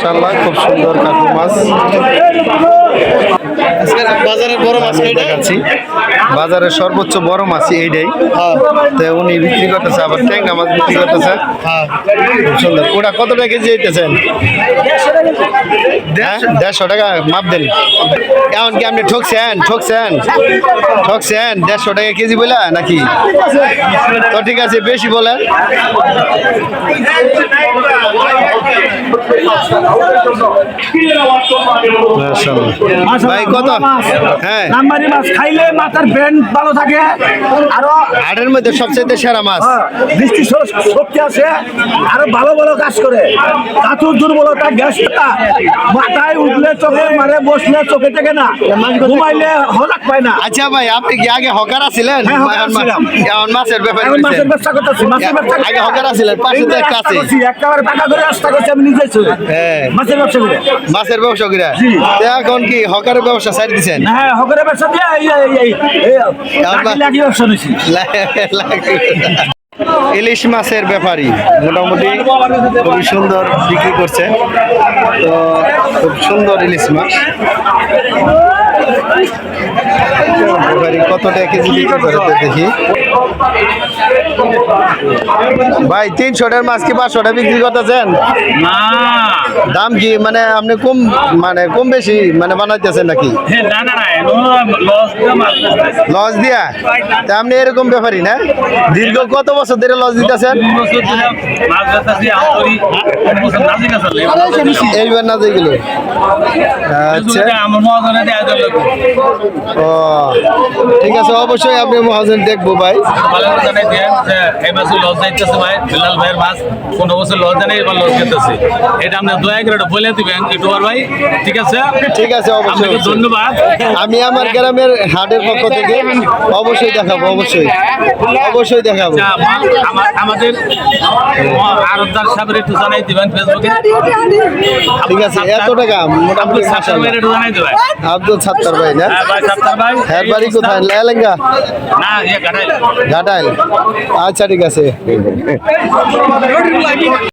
মাশাআল্লাহ খুব সুন্দর কাকু মাছ। বাজারের বড় মাছ দেখাচ্ছি। বাজারের সর্বোচ্চ বড় মাছ এইটাই। হ্যাঁ। তো উনি বিক্রি করতেছে আবার ট্যাংরা মাছ বিক্রি করতেছে। হ্যাঁ। খুব সুন্দর। ওটা কত টাকা কেজি দিতেছেন দেড়শো। টাকা মাপ দেন। এমন কি আপনি ঠকছেন? ঠকছেন? ঠকছেন? দেড়শো টাকা কেজি বলে নাকি? তো ঠিক আছে বেশি বলেন। ভাই কত? হ্যাঁ। নাম্বারি মাছ খাইলে মাথার ব্রেন ভালো থাকে আরও হাটের মধ্যে সবচেয়ে সেরা মাছ। দৃষ্টি শক্তি আছে আরও ভালো ভালো কাজ করে। কাতুর দুর্বলতা গ্যাসটা মাথায় উঠলে চোখে মারে বসলে চোখে থেকে না ঘুমাইলে হলাক পায় না। আচ্ছা ভাই আপনি কি আগে হকার ছিলেন হ্যাঁ, হকার ছিলাম। এখন মাছের ব্যাপারে মাছের ব্যবসা করতেছি মাছের ব্যবসা আগে হকার ছিলেন পাশে তো একটা আছে। করছি, একেবারে টাকা করে রাস্তা করছি আমি নিজে হ্যাঁ। মাছের ব্যবসা করে। মাছের ব্যবসা করে এখন কি হকারের ব্যবসা ছাড়ি দিচ্ছেন হ্যাঁ হকরের ব্যবসা দিয়ে লাঠি ব্যবসা নিয়েছি ইলিশ মাছের ব্যাপারী মোটামুটি খুবই সুন্দর বিক্রি করছে। তো খুব সুন্দর ইলিশ মাছ। ব্যাপারী কত টাকা কেজি বিক্রি করে দেখি। ভাই তিনশোটার মাছ কি পাঁচশোটা বিক্রি করতেছেন? দাম কি মানে আপনি কম মানে কম বেশি মানে বানাইতেছেন নাকি? না না না লস দিয়ে মাছ লস দিয়া? তা আপনি এরকম ব্যাপারই না? দীর্ঘ কত বছর ধরে লস দিতেছেন? এইবার না দিয়ে গেল আচ্ছা। ও ঠিক আছে অবশ্যই আপনি মহাজন দেখব ভাই। এটা আমরা দয়া করে একটু বলে দিবেন ইউটিউবার ভাই ঠিক আছে? ঠিক আছে অবশ্যই ধন্যবাদ। আমি আমার গ্রামের হাটের পক্ষ থেকে অবশ্যই দেখাবো অবশ্যই। অবশ্যই দেখাবো। আচ্ছা, আমা- আমা- আমাদের আরবদার সাহেবের একটু জানাই দিবেন ফেসবুকে ঠিক আছে এত টাকা। আব্দুল সাত্তার মাশাআল্লাহ। ভাইয়ের একটু জানাই দিবেন আব্দুল সাত্তার ভাই না? হ্যাঁ ভাই সাত্তার ভাই। হ্যাঁ বাড়ি কোথায়? লেলেঙ্গা না ইয়ে গাড়াইলা ঘাটাইল। আচ্ছা ঠিক আছে।